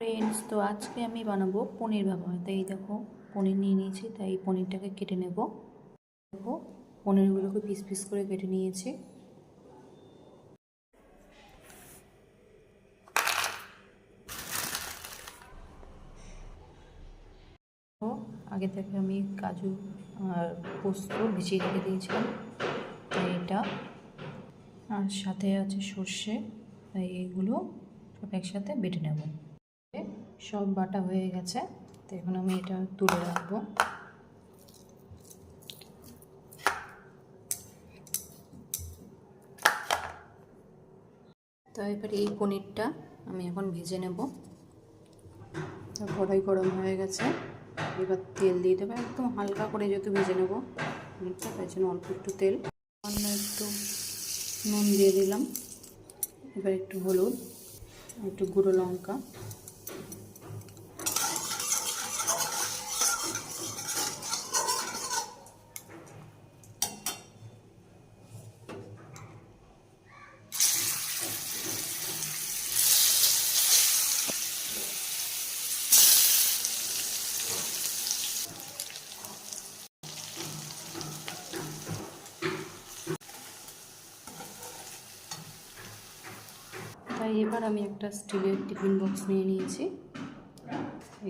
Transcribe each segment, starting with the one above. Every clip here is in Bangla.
ফ্রেন্ডস তো আজকে আমি বানাবো পনির ব্যবহার। তাই দেখো, পনির নিয়ে নিয়েছি, তাই পনিরটাকে কেটে নেব। দেখো, পনিরগুলোকে পিস পিস করে কেটে নিয়েছি। আগে থেকে আমি কাজু আর পোস্ত ভিজিয়ে রেখে দিয়েছিলাম, তাই এটা। আর সাথে আছে সর্ষে, তাই এইগুলো সব একসাথে বেটে নেব। সব বাটা হয়ে গেছে। তো এখন আমি এটা তুলে রাখব। তো এবার এই পনিরটা আমি এখন ভেজে নেব। তো কড়াই গরম হয়ে গেছে। এবার তেল দিয়ে দেবো। একদম হালকা করে যেহেতু ভেজে নেব পনিরটা, তাই জন্য অল্প একটু তেল। অন্য একটু নুন দিয়ে দিলাম। এবার একটু হলুদ, একটু গুঁড়ো লঙ্কা। তাই এবার আমি একটা স্টিলের টিফিন বক্স নিয়ে নিয়েছি।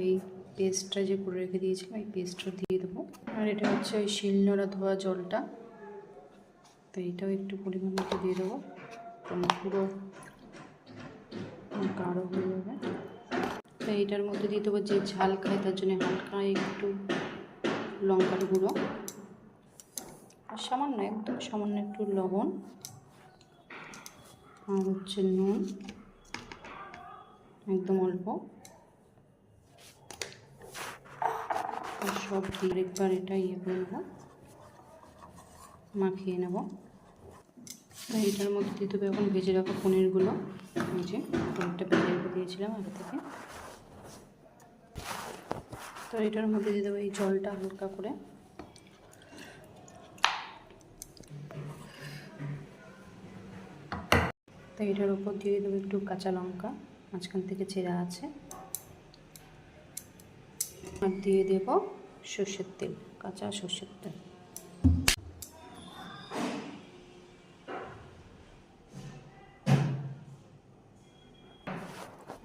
এই পেস্টটা যে করে রেখে দিয়েছিলাম, এই পেস্টটা দিয়ে দেবো। আর এটা হচ্ছে ওই শিলনোড়া ধোয়া জলটা। তো এইটাও একটু পরিমাণ মতো দিয়ে দেবো। কারণ পুরো গাঢ় হয়ে যাবে। তো এইটার মধ্যে দিয়ে দেবো যে ঝাল খায় তার জন্য হালকা একটু লঙ্কার গুঁড়ো। আর সামান্য, একদম সামান্য একটু লবণ। আর হচ্ছে নুন, একদম অল্প। সব দিয়ে একবার এটা ইয়ে করে নেব, মাখিয়ে নেব। এইটার মধ্যে দিতে হবে এখন ভেজে রাখা পনিরগুলো। যে পনিরটা ভেজে রেখে দিয়েছিলাম আগে থেকে। তো এটার মধ্যে দিয়ে দেবো এই জলটা হালকা করে। তো এটার উপর দিয়ে দেবো একটু কাঁচা লঙ্কা, মাঝখান থেকে চেরা আছে। আর দিয়ে দেব সর্ষের তেল, কাঁচা সর্ষের তেল।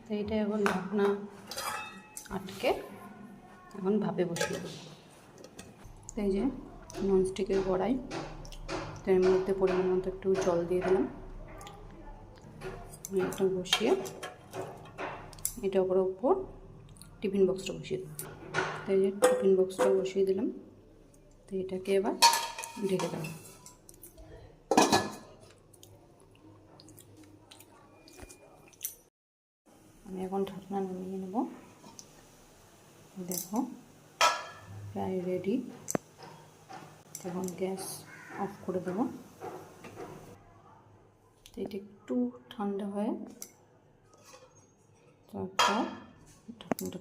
তো এটা এখন ঢাকনা আটকে এখন ভাপে বসিয়ে দেবো। এই যে ননস্টিকের কড়াই, তো এর মধ্যে পরিমাণ মতো একটু জল দিয়ে দিলাম। একটা বসিয়ে এটা ওপর ওপর টিফিন বক্সটা বসিয়ে দিলাম তো যে টিফিন বক্সটা বসিয়ে দিলাম। তো এটাকে এবার ঢেকে দেবো। আমি এখন ঢাকনা নামিয়ে নেব। দেখো, প্রায় রেডি এখন গ্যাস অফ করে দেবো। তো এটা একটু ঠান্ডা হয়ে। তারপর ঢাকনাটা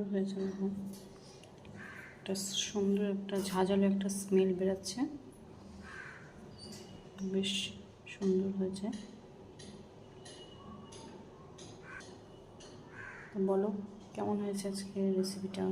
সুন্দর হয়েছে একটা সুন্দর একটা ঝাঁঝালো একটা স্মেল বেরাচ্ছে। বেশ সুন্দর হয়েছে। বলো, কেমন হয়েছে আজকে রেসিপিটা